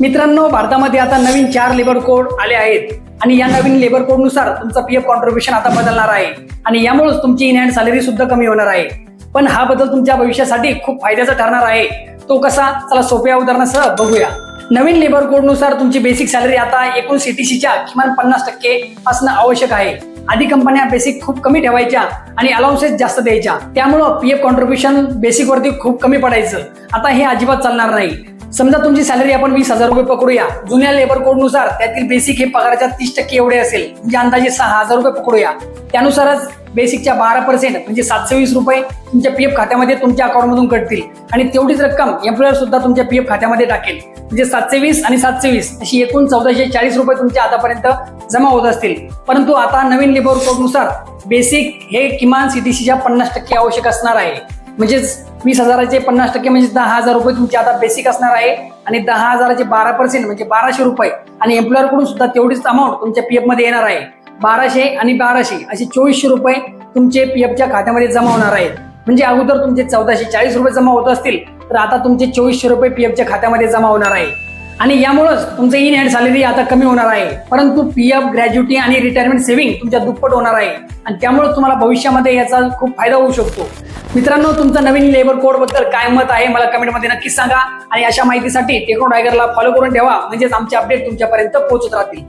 मित्रांनो भारतामध्ये आता नवीन चार लेबर कोड आले आहेत. आणि या नवीन लेबर कोडनुसार पी पीएफ कॉन्ट्रीब्युशन आता बदलणार आहे. आणि यामुळेच तुमची इन हँड सॅलरी सुद्धा कमी होणार आहे. पण हा बदल तुमच्या भविष्यासाठी खूप फायद्याचा ठरणार आहे. तो कसा? चला सोप्या उदाहरणासह बघूया. नवीन लेबर कोडनुसार तुमची बेसिक सॅलरी आता एकूण सीटीसीच्या किमान पन्नास टक्के असणं आवश्यक आहे. आधी कंपन्या बेसिक खूप कमी ठेवायच्या आणि अलाउन्सेस जास्त द्यायच्या. त्यामुळं पीएफ कॉन्ट्रीब्युशन बेसिक वरती खूप कमी पडायचं. आता हे अजिबात चालणार नाही. समजा तुमची सॅलरी आपण वीस हजार रुपये पकडूया. जुन्या लेबर कोडनुसार त्यातील बेसिक हे पगाराच्या तीस टक्के एवढे असेल. म्हणजे अंदाजे सहा हजार रुपये पकडूया. त्यानुसारच बेसिकच्या बारा पर्सेंट म्हणजे सातशे वीस रुपये तुमच्या पीएफ खात्यामध्ये तुमच्या अकाउंटमधून कटतील. आणि तेवढीच रक्कम एम्प्लॉयर सुद्धा तुमच्या पीएफ खात्यामध्ये टाकेल. म्हणजे सातशे वीस आणि सातशे वीस अशी एकूण चौदाशे चाळीस रुपये तुमच्या आतापर्यंत जमा होत असतील. परंतु आता नवीन लेबर कोडनुसार बेसिक हे किमान सीटीसीच्या पन्नास टक्के आवश्यक असणार आहे. म्हणजेच वीस हजाराचे पन्नास टक्के म्हणजे दहा हजार रुपये तुमचे आता बेसिक असणार आहे. आणि दहा हजाराचे बारा पर्सेंट म्हणजे बाराशे रुपये. आणि एम्प्लॉयरकडून सुद्धा तेवढीच अमाऊंट तुमच्या पी मध्ये येणार आहे. बाराशे आणि बाराशे असे चोवीसशे रुपये तुमचे पीएफच्या खात्यामध्ये जमा होणार आहेत. म्हणजे अगोदर तुमचे चौदाशे चाळीस रुपये जमा होत असतील तर आता तुमचे चोवीसशे रुपये पीएफच्या खात्यामध्ये जमा होणार आहे. आणि यामुळेच तुमचं इन हँड सॅलरी आता कमी होणार आहे. परंतु पी एफ ग्रॅज्युटी आणि रिटायरमेंट सेव्हिंग तुमच्या दुप्पट होणार आहे. आणि त्यामुळे तुम्हाला भविष्यामध्ये याचा खूप फायदा होऊ शकतो. मित्रांनो तुमचं नवीन लेबर कोडबद्दल काय मत आहे मला कमेंटमध्ये नक्कीच सांगा. आणि अशा माहितीसाठी टेक्नो टायगरला फॉलो करून ठेवा. म्हणजेच आमचे अपडेट तुमच्यापर्यंत पोहोचत राहतील.